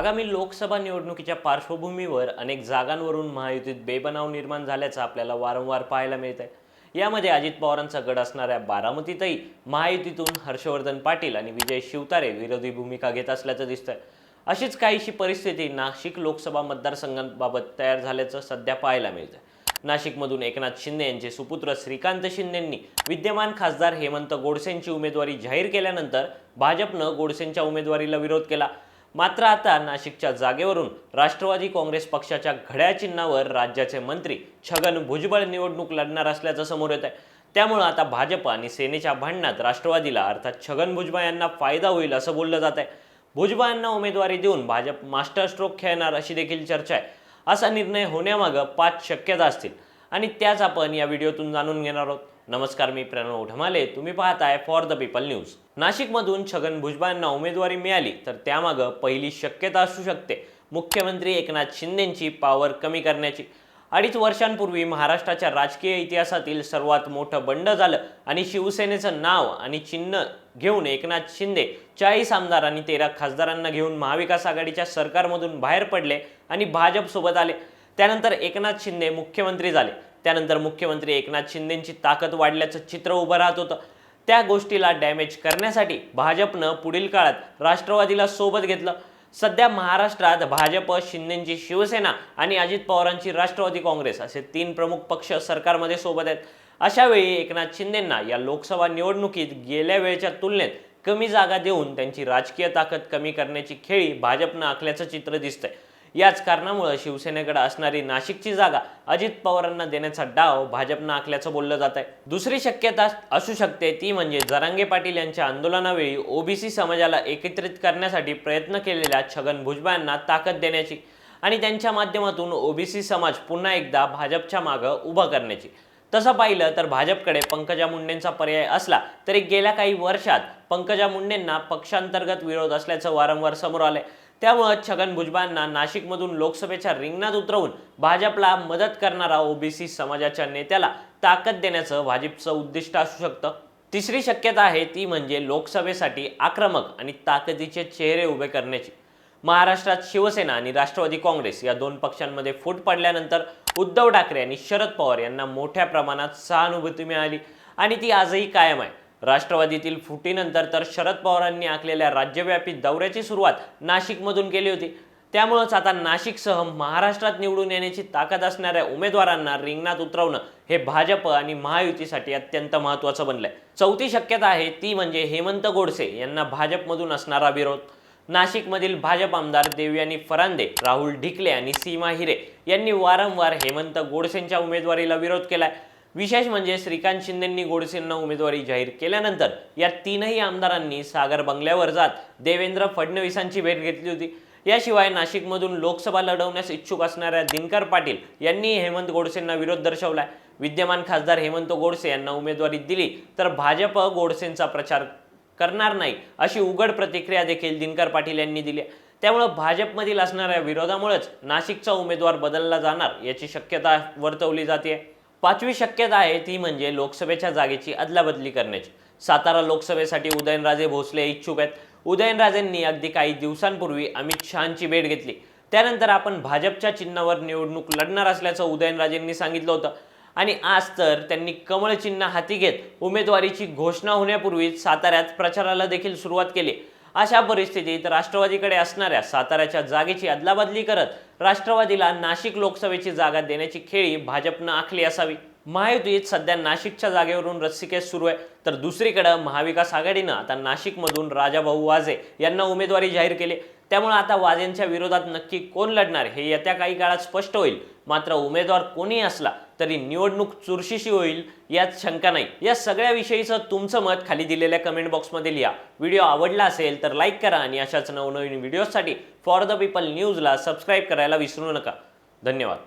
आगामी लोकसभा निवडणुकीच्या पार्श्वभूमीवर अनेक जागांवरून महायुतीत बेबनाव निर्माण झाल्याचं आपल्याला वारंवार पाहायला मिळत आहे यामध्ये अजित पवारांचा गड असणाऱ्या बारामतीतही महायुतीतून हर्षवर्धन पाटील आणि विजय शिवतारे विरोधी भूमिका घेत असल्याचं दिसतंय. अशीच काहीशी परिस्थिती नाशिक लोकसभा मतदारसंघांबाबत तयार झाल्याचं सध्या पाहायला मिळतंय. नाशिकमधून एकनाथ शिंदे यांचे सुपुत्र श्रीकांत शिंदेंनी विद्यमान खासदार हेमंत गोडसेंची उमेदवारी जाहीर केल्यानंतर भाजपनं गोडसेंच्या उमेदवारीला विरोध केला. मात्र आता नाशिकच्या जागेवरून राष्ट्रवादी काँग्रेस पक्षाच्या घड्या चिन्हावर राज्याचे मंत्री छगन भुजबळ निवडणूक लढणार असल्याचं समोर येत आहे त्यामुळं आता भाजप आणि सेनेच्या भांडणात राष्ट्रवादीला अर्थात छगन भुजबळ यांना फायदा होईल असं बोललं जात आहे भुजबळ यांना उमेदवारी देऊन भाजप मास्टर स्ट्रोक खेळणार अशी देखील चर्चा आहे. असा निर्णय होण्यामागं पाच शक्यता असतील. आणि त्याच आपण या व्हिडिओतून जाणून घेणार आहोत. नमस्कार मी प्रणव ढमाले. तुम्ही पाहताय फॉर द पीपल न्यूज नाशिकमधून छगन भुजबळांना उमेदवारी मिळाली तर त्यामागं पहिली शक्यता असू शकते. मुख्यमंत्री एकनाथ शिंदेंची पॉवर कमी करण्याची. अडीच वर्षांपूर्वी महाराष्ट्राच्या राजकीय इतिहासातील सर्वात मोठं बंड झालं आणि शिवसेनेचं नाव आणि चिन्ह घेऊन एकनाथ शिंदे चाळीस आमदार आणि तेरा खासदारांना घेऊन महाविकास आघाडीच्या सरकारमधून बाहेर पडले आणि भाजपसोबत आले. त्यानंतर एकनाथ शिंदे मुख्यमंत्री झाले. त्यानंतर मुख्यमंत्री एकनाथ शिंदेंची ताकद वाढल्याचं चित्र उभं राहत होतं. त्या गोष्टीला डॅमेज करण्यासाठी भाजपनं पुढील काळात राष्ट्रवादीला सोबत घेतलं. सध्या महाराष्ट्रात भाजप शिंदेंची शिवसेना आणि अजित पवारांची राष्ट्रवादी काँग्रेस असे तीन प्रमुख पक्ष सरकारमध्ये सोबत आहेत. अशावेळी एकनाथ शिंदेंना या लोकसभा निवडणुकीत गेल्या वेळेच्या तुलनेत कमी जागा देऊन त्यांची राजकीय ताकद कमी करण्याची खेळी भाजपनं आखल्याचं चित्र दिसतंय. याच कारणामुळे शिवसेनेकडे असणारी नाशिकची जागा अजित पवारांना देण्याचा डाव भाजपनं आखल्याचं बोललं जात आहे दुसरी शक्यता असू शकते ती म्हणजे जरांगे पाटील यांच्या आंदोलनावेळी ओबीसी समाजाला एकत्रित करण्यासाठी प्रयत्न केलेल्या छगन भुजबळ यांना ताकद देण्याची आणि त्यांच्या माध्यमातून ओबीसी समाज पुन्हा एकदा भाजपच्या मागं उभा करण्याची. तसं पाहिलं तर भाजपकडे पंकजा मुंडेंचा पर्याय असला तरी गेल्या काही वर्षात पंकजा मुंडेंना पक्षांतर्गत विरोध असल्याचं वारंवार समोर आलंय. त्यामुळं छगन भुजबळांना नाशिकमधून लोकसभेच्या रिंगणात उतरवून भाजपला मदत करणारा ओबीसी समाजाच्या नेत्याला ताकद देण्याचं भाजपचं उद्दिष्ट असू शकतं. तिसरी शक्यता आहे ती म्हणजे लोकसभेसाठी आक्रमक आणि ताकदीचे चेहरे उभे करण्याची. महाराष्ट्रात शिवसेना आणि राष्ट्रवादी काँग्रेस या दोन पक्षांमध्ये फूट पडल्यानंतर उद्धव ठाकरे आणि शरद पवार यांना मोठ्या प्रमाणात सहानुभूती मिळाली आणि ती आजही कायम आहे. राष्ट्रवादीतील फुटीनंतर तर शरद पवारांनी आखलेल्या राज्यव्यापी दौऱ्याची सुरुवात नाशिकमधून केली होती. त्यामुळंच आता नाशिकसह महाराष्ट्रात निवडून येण्याची ताकद असणाऱ्या उमेदवारांना रिंगणात उतरवणं हे भाजप आणि महायुतीसाठी अत्यंत महत्त्वाचं बनलंय. चौथी शक्यता आहे ती म्हणजे हेमंत गोडसे यांना भाजपमधून असणारा विरोध. नाशिकमधील भाजप आमदार देवयानी फरांदे राहुल ढिकले आणि सीमा हिरे यांनी वारंवार हेमंत गोडसेंच्या उमेदवारीला विरोध केलाय. विशेष म्हणजे श्रीकांत शिंदेंनी गोडसेंना उमेदवारी जाहीर केल्यानंतर या तीनही आमदारांनी सागर बंगल्यावर जात देवेंद्र फडणवीसांची भेट घेतली होती. याशिवाय नाशिकमधून लोकसभा लढवण्यास इच्छुक असणाऱ्या दिनकर पाटील यांनी हेमंत गोडसेंना विरोध दर्शवलाय. विद्यमान खासदार हेमंत गोडसे यांना उमेदवारी दिली तर भाजप गोडसेंचा प्रचार करणार नाही अशी उघड प्रतिक्रिया देखील दिनकर पाटील यांनी दिली त्यामुळं भाजपमधील असणाऱ्या विरोधामुळेच नाशिकचा उमेदवार बदलला जाणार याची शक्यता वर्तवली जाते. पाचवी शक्यता आहे ती म्हणजे लोकसभेच्या जागेची अदलाबदली करण्याची. सातारा लोकसभेसाठी उदयनराजे भोसले इच्छुक आहेत. उदयनराजेंनी अगदी काही दिवसांपूर्वी अमित शहांची भेट घेतली. त्यानंतर आपण भाजपच्या चिन्हावर निवडणूक लढणार असल्याचं उदयनराजेंनी सांगितलं होतं. आणि आज तर त्यांनी कमळ चिन्ह हाती घेत उमेदवारीची घोषणा होण्यापूर्वीच साताऱ्यात प्रचाराला देखील सुरुवात केली. अशा परिस्थितीत राष्ट्रवादीकडे असणाऱ्या साताऱ्याच्या जागेची अदलाबदली करत राष्ट्रवादीला नाशिक लोकसभेची जागा देण्याची खेळी भाजपनं आखली असावी. महायुतीत सध्या नाशिकच्या जागेवरून रस्सीकेस सुरू आहे. तर दुसरीकडे महाविकास आघाडीनं आता नाशिकमधून राजाभाऊ वाजे यांना उमेदवारी जाहीर केली. त्यामुळे आता वाजेंच्या विरोधात नक्की कोण लढणार हे येत्या काही काळात स्पष्ट होईल. मात्र उमेदवार कोणी असला तरी निवडणूक चुरशीशी होईल यात शंका नाही. या सगळ्या विषयीचं तुमचं मत खाली दिलेल्या कमेंट बॉक्समध्ये लिहा. व्हिडिओ आवडला असेल तर लाईक करा आणि अशाच नवनवीन व्हिडिओसाठी फॉर द पीपल न्यूजला सबस्क्राईब करायला विसरू नका. धन्यवाद.